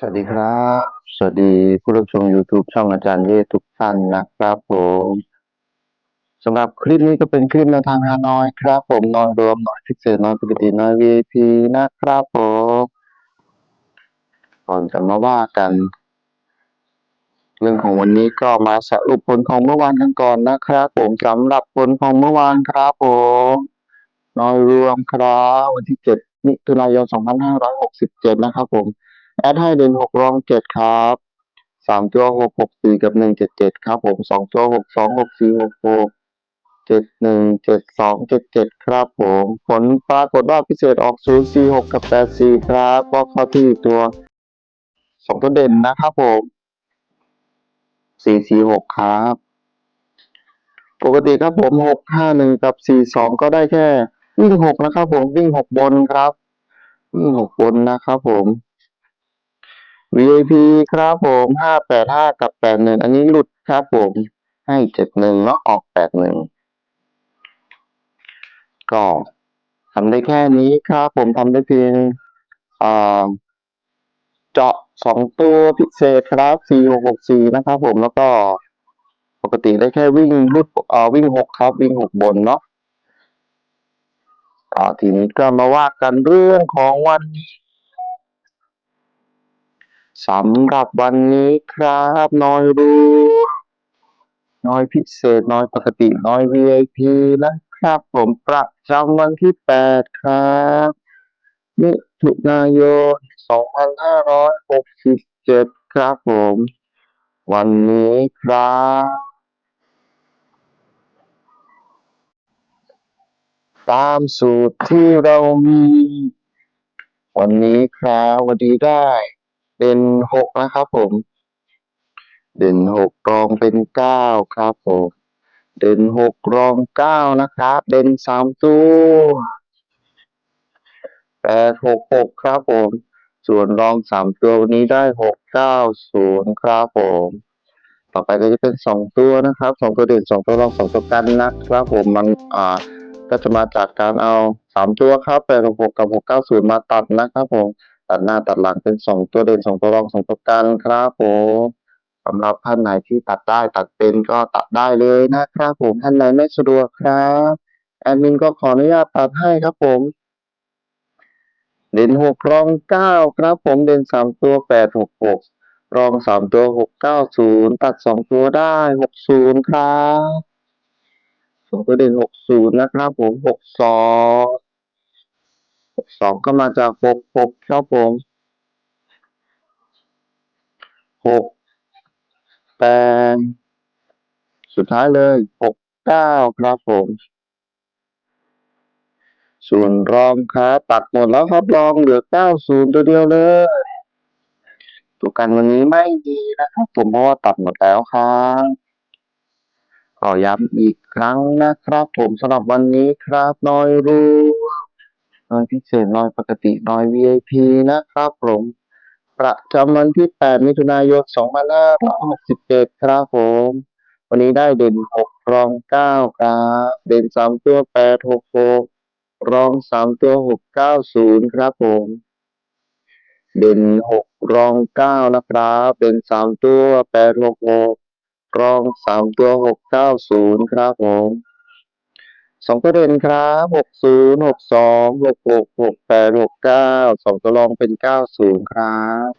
สวัสดีครับ สวัสดีผู้รับชม YouTube ช่องอาจารย์เย่ทุกท่านนะครับผมสำหรับคลิปนี้ก็เป็นคลิปแนวทางฮานอยครับ ผมนอยรวมหน่อยพิเศษนอยปกตินอย VIP นะครับผมก่อนจะมาว่ากัน เรื่องของวันนี้ก็มาสรุปผลของเมื่อวานกันก่อนนะครับ ผมสำหรับผลของเมื่อวานครับผมนอยรวมครับ วันที่ 7 มิถุนายน 2567 นะครับผม แอดให้เด่นหกรองเจ็ดครับสามตัวหกหกสี่กับหนึ่งเจ็ดเจ็ดครับผมสองตัวหกสองหกสี่หกหกเจ็ดหนึ่งเจ็ดสองเจ็ดเจ็ดครับผม ผลปรากฏว่าพิเศษออกศูนย์สี่หกกับแปดสี่ครับก็เข้าที่ตัวสองตัวเด่นนะครับผมสี่สี่หกครับ ปกติครับผมหกห้าหนึ่งกับสี่สองก็ได้แค่ วิ่งหกนะครับผมวิ่งหกบนครับวิ่งหกบนนะครับผม VIP ครับผมห้าแปดห้ากับแปดหนึ่งอันนี้หลุดครับผมให้เจ็ดหนึ่งเนาะออกแปดหนึ่งก็ทำได้แค่นี้ครับผมทำได้เพียงอ่าเจาะสองตัวพิเศษครับสี่หกหกสี่นะครับผมแล้วก็ปกติได้แค่วิ่งรุดเอ่อวิ่งหกครับ วิ่งหกบนเนาะทีนี้ก็มาว่ากันเรื่องของวันนี้ สำหรับวันนี้ครับน้อยรู้น้อยพิเศษน้อยปกติน้อย VIP นะครับผมประจำวันที่แปดครับมิถุนายนสองพันห้าร้อยหกสิบเจ็ดครับผม วันนี้ครับตามสูตรที่เรามี วันนี้ครับวันนี้ได้ เป็นหกนะครับผม เด่นหกรองเป็นเก้าครับผม เด่นหกรองเก้านะครับ เด่นสามตัวแปดหกหกครับผม ส่วนรองสามตัววันนี้ได้หกเก้าศูนย์ครับผม ต่อไปก็จะเป็นสองตัวนะครับสองตัวเด่นสองตัวรองสองตัวกันนะครับผมมันอ่าก็จะมาจากการเอาสามตัวครับแปดหกหกกับหกเก้าศูนย์มาตัดนะครับผม ตัดหน้าตัดหลังเป็นสองตัวเด่นสองตัวรองสองตัวกันครับผมสำหรับท่านไหนที่ตัดได้ตัดเป็นก็ตัดได้เลยนะครับผมท่านไหนไม่สะดวกครับแอดมินก็ขออนุญาตตัดให้ครับผม เด่นหกรองเก้าครับผมเด่นสามตัวแปดหกหกรองสามตัวหกเก้าศูนย์ตัดสองตัวได้หกศูนย์ครับสองตัวเด่นหกศูนย์นะครับผมหกสอง สองก็มาจากหกหกครับผมหกแปดสุดท้ายเลยหกเก้าครับผม ส่วนรองครับตัดหมดแล้วครับรองเหลือเก้าศูนย์ตัวเดียวเลยตัวกันวันนี้ไม่ดีนะครับผมเพราะว่าตัดหมดแล้วครับขอย้ำอีกครั้งนะครับผมสำหรับวันนี้ครับน้อยรู้ น้อยพิเศษน้อยปกติน้อย VIP นะครับผมประจำวันที่ 8 มิถุนายน 2567 ครับผม วันนี้ได้เด่น 6 รอง 9 ครับ เด่น 3 ตัว 8 6 6 รอง 3 ตัว 6 9 0 ครับผม เด่น 6 รอง 9 นะครับ เด่น 3 ตัว 8 6 6 รอง 3 ตัว 6 9 0 ครับผม สองตัวเด่นครับ60 62 66 68 69สองตัวรองเป็น90ครับ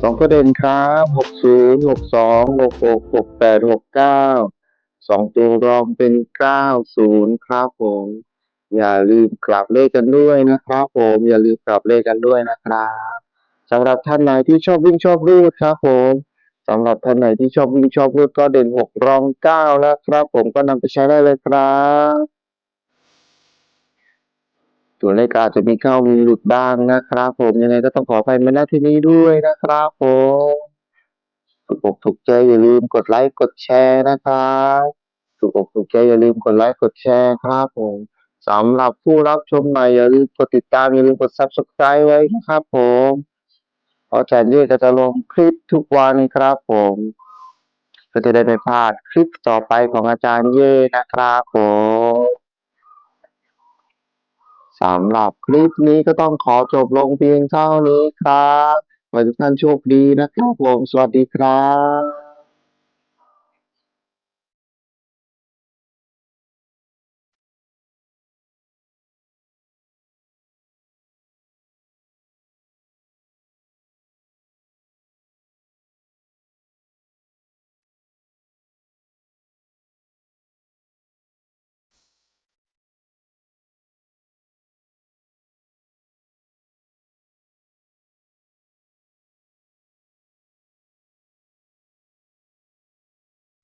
สองตัวเด่นครับ60 62 66 68 69สองตัวรองเป็น90ครับผม อย่าลืมกลับเลขกันด้วยนะครับผมอย่าลืมกลับเลขกันด้วยนะครับสำหรับท่านไหนที่ชอบวิ่งชอบรูดครับผม สำหรับท่านไหนที่ชอบวิ่งชอบรูดก็เด่นหกรองเก้าแล้วครับ ผมก็นำไปใช้ได้เลยครับตัวเลขอาจจะมีเข้ามีหลุดบ้างนะครับ ผมยังไงก็ต้องขออภัยมาณที่นี้ด้วยนะครับผมถูกอกถูกใจอย่าลืมกดไลค์กดแชร์นะครับถูกอกถูกใจอย่าลืมกดไลค์กดแชร์ครับผมสำหรับผู้รับชมใหม่อย่าลืมกดติดตามอย่าลืมกด subscribe ไว้นะครับผม เพราะอาจารย์เย่จะจะลงคลิปทุกวันครับผมก็จะได้ไม่พลาดคลิปต่อไปของอาจารย์เย่นะครับผมสำหรับคลิปนี้ก็ต้องขอจบลงเพียงเท่านี้ครับขอให้ทุกท่านโชคดีนะครับผม สวัสดีครับ